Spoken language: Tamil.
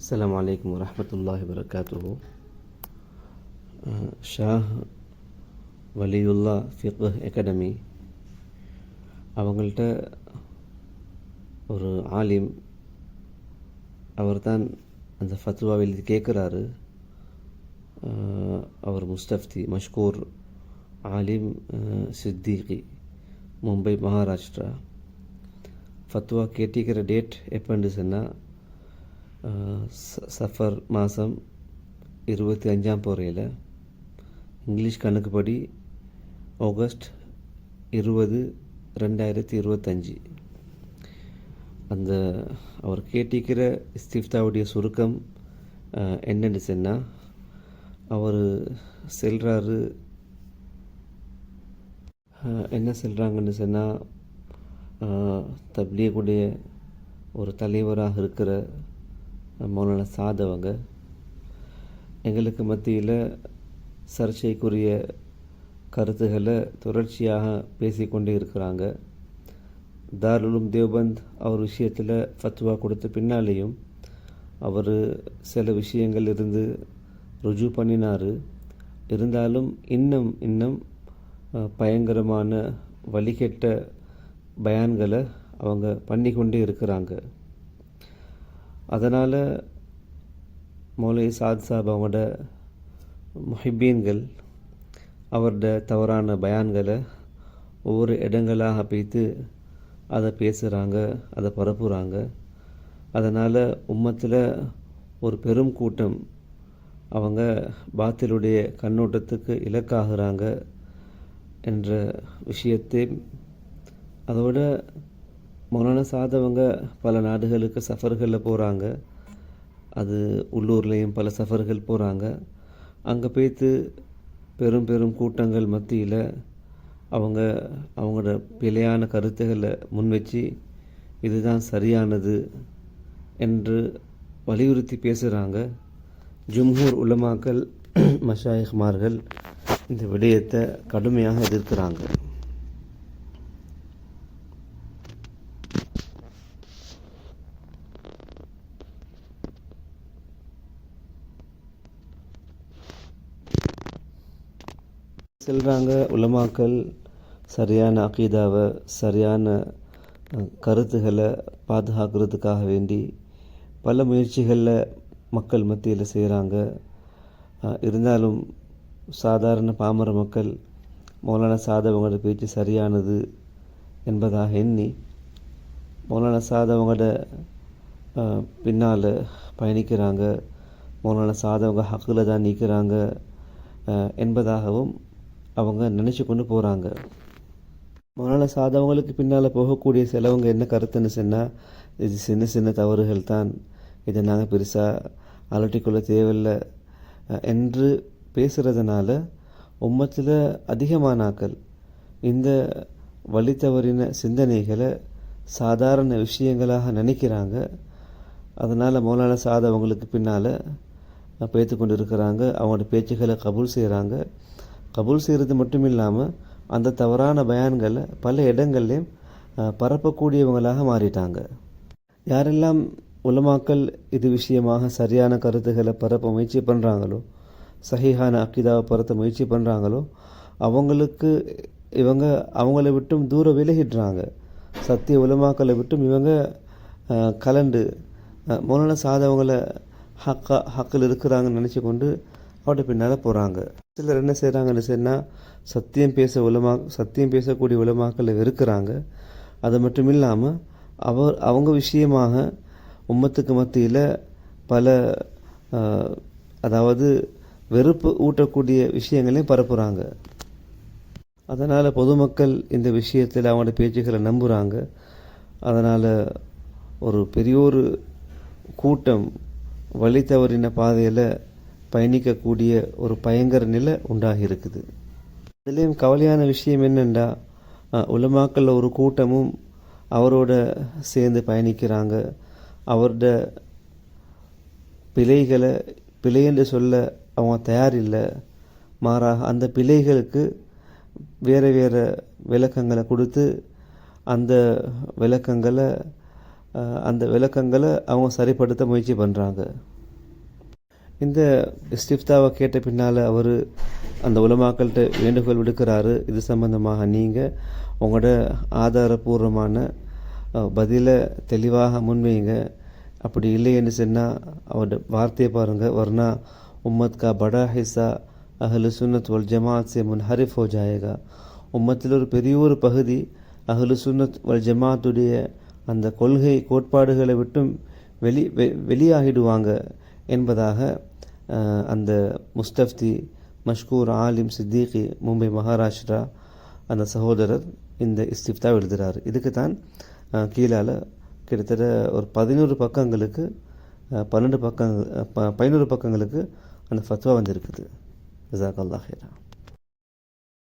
السلام عليكم ورحمة الله وبركاته அஹ், ஷாஹ் வலியுல்லா ஃபிக்ஹ் அகாடமி அவங்கள்ட்ட ஒரு ஆலிம் அவர்தான் அந்த ஃபத்வாவில் எழுதி கேட்குறாரு அவர் முஸ்தஃப்தி மஷ்கூர் ஆலிம் அஹ், சித்திகி மும்பை மகாராஷ்டிரா ஃபத்வா கேட்டிக்கிற டேட் எப்போன்னு சொன்னால் சஃபர் மாதம் இருபத்தி அஞ்சாம் போறையில் இங்கிலீஷ் கணக்குப்படி ஆகஸ்ட் இருபது ரெண்டாயிரத்தி இருபத்தஞ்சி. அந்த அவர் கேட்டிக்கிற இஸ்திஃப்தாவுடைய சுருக்கம் என்னென்னு என்னன்னு சொன்னால் அவர் செல்கிறாரு என்ன செல்கிறாங்கன்னு சொன்னால் தப்லீகுடைய ஒரு தலைவராக இருக்கிற மௌலானா சாதவங்க எங்களுக்கு மத்தியில் சர்ச்சைக்குரிய கருத்துக்களை தொடர்ச்சியாக பேசிக்கொண்டே இருக்கிறாங்க. தாருலும் தேவ்பந்த் அவர் விஷயத்தில் ஃபத்வா கொடுத்த பின்னாலேயும் அவர் சில விஷயங்கள் இருந்து ருஜு பண்ணினார். இருந்தாலும் இன்னும் இன்னும் பயங்கரமான வழிகெட்ட பயான்களை அவங்க பண்ணிக்கொண்டே இருக்கிறாங்க. அதனால் மௌலை சாத் சாப் அவங்களோட முஹிப்பீன்கள் அவரோட தவறான பயான்களை ஒவ்வொரு இடங்களாக பிரித்து அதை பேசுகிறாங்க அதை பரப்புகிறாங்க அதனால் உம்மத்தில் ஒரு பெரும் கூட்டம் அவங்க பாத்திலுடைய கண்ணோட்டத்துக்கு இலக்காகிறாங்க என்ற விஷயத்தை அதோட மௌலானா சாதவங்க பல நாடுகளுக்கு சஃபர்களில் போகிறாங்க அது உள்ளூர்லேயும் பல சஃபர்கள் போகிறாங்க அங்கே போய்த்து பெரும் பெரும் கூட்டங்கள் மத்தியில் அவங்க அவங்களோட பிழையான கருத்துக்களை முன்வச்சு இதுதான் சரியானது என்று வலியுறுத்தி பேசுகிறாங்க ஜும்ஹூர் உலமாக்கள் மஷாயிஹ்மார்கள் இந்த விடயத்தை கடுமையாக எதிர்க்கிறாங்க. செல்கிறாங்க உலமாக்கள் சரியான அகீதாவை சரியான கருத்துகளை பாதுகாக்கிறதுக்காக வேண்டி பல முயற்சிகளில் மக்கள் மத்தியில் செய்கிறாங்க இருந்தாலும் சாதாரண பாமர மக்கள் மௌலானா சாதவங்களோட பேச்சு சரியானது என்பதாக எண்ணி மௌலானா சாதவங்களோட பின்னால் பயணிக்கிறாங்க. மௌலானா சாதவங்க ஹக்கில் தான் நிற்கிறாங்க என்பதாகவும் அவங்க நினச்சி கொண்டு போகிறாங்க மௌலானா சாதவங்களுக்கு பின்னால் போகக்கூடிய சிலவங்க என்ன கருத்துன்னு சொன்னால் இது சின்ன சின்ன தவறுகள் தான். இதை நாங்கள் பெருசாக அலட்டிக்கொள்ள தேவையில்லை. என்று பேசுகிறதுனால உம்மத்தில் அதிகமானாக்கள் இந்த வழி தவறின சிந்தனைகளை சாதாரண விஷயங்களாக நினைக்கிறாங்க. அதனால் மௌலானா சாதவங்களுக்கு பின்னால் பேத்து கொண்டு இருக்கிறாங்க அவங்களோட பேச்சுகளை கபூல் செய்கிறாங்க கபூல் செய்கிறது மட்டும் இல்லாமல் அந்த தவறான பயான்களை பல இடங்கள்லையும் பரப்பக்கூடியவங்களாக மாறிட்டாங்க. யாரெல்லாம் உலமாக்கள் இது விஷயமாக சரியான கருத்துக்களை பரப்ப முயற்சி பண்ணுறாங்களோ சஹிஹான அக்கிதாவை பரத்த முயற்சி பண்ணுறாங்களோ அவங்களுக்கு இவங்க அவங்கள விட்டும் தூர விலகிடுறாங்க. சத்திய உலமாக்களை விட்டும் இவங்க கலண்டு அஹ், சாதவங்களை ஹக்கா ஹக்கில் இருக்கிறாங்கன்னு நினச்சி கொண்டு அவட்ட பின்னால் போகிறாங்க சிலர் என்ன செய்கிறாங்கன்னு சொன்னால் சத்தியம் பேச உலமா சத்தியம் பேசக்கூடிய உலமாக்களை வெறுக்கிறாங்க. அது மட்டும் இல்லாமல் அவர் அவங்க விஷயமாக உம்மத்துக்கு மத்தியில் பல அதாவது வெறுப்பு ஊட்டக்கூடிய விஷயங்களையும் பரப்புகிறாங்க அதனால் பொதுமக்கள் இந்த விஷயத்தில் அவங்களோட பேச்சுக்களை நம்புகிறாங்க அதனால் ஒரு பெரியோரு கூட்டம் வழி தவறின பாதையில் பயணிக்கக்கூடிய ஒரு பயங்கர நிலை உண்டாகி இருக்குது அதுலேயும் கவலையான விஷயம் என்னென்னா உலமாக்களில் ஒரு கூட்டமும் அவரோட சேர்ந்து பயணிக்கிறாங்க. அவரோட பிழைகளை பிழை என்று சொல்ல அவங்க தயாரில்லை. மாறாக அந்த பிழைகளுக்கு வேறு வேறு விளக்கங்களை கொடுத்து அந்த விளக்கங்களை அந்த விளக்கங்களை அவங்க சரிப்படுத்த முயற்சி பண்ணுறாங்க இந்த ஸ்டிஃப்தாவை கேட்ட பின்னால் அவர் அந்த உலமாக்கள்கிட்ட வேண்டுகோள் விடுக்கிறாரு. இது சம்பந்தமாக நீங்கள் உங்களோட ஆதாரபூர்வமான பதிலை தெளிவாக முன்வைங்க அப்படி இல்லைன்னு சொன்னால் அவரோட வார்த்தையை பாருங்கள் வர்ணா உம்மத் கா படா ஹிசா அஹ்லு சுன்னத் வல் ஜமாத் சே முன்ஹரிஃப் ஹோ ஜாயேகா. உம்மத்தில் ஒரு பெரிய ஒரு பகுதி அஹ்லு சுன்னத் வல் ஜமாத்துடைய அந்த கொள்கை கோட்பாடுகளை விட்டும் வெளி வெ- வெளியாகிடுவாங்க என்பதாக அந்த முஸ்தப்தி மஷ்கூர் ஆலிம் சித்திகி மும்பை மகாராஷ்டிரா அந்த சகோதரர் இந்த இஸ்திஃப்தா எழுதுகிறார் இதுக்கு தான் கீழால் கிட்டத்தட்ட ஒரு பதினோரு பக்கங்களுக்கு பன்னெண்டு பக்கங்கள் ப- பதினோரு பக்கங்களுக்கு அந்த ஃபத்வா வந்திருக்குது. ஜாக் அல்லாஹ் ஹைரா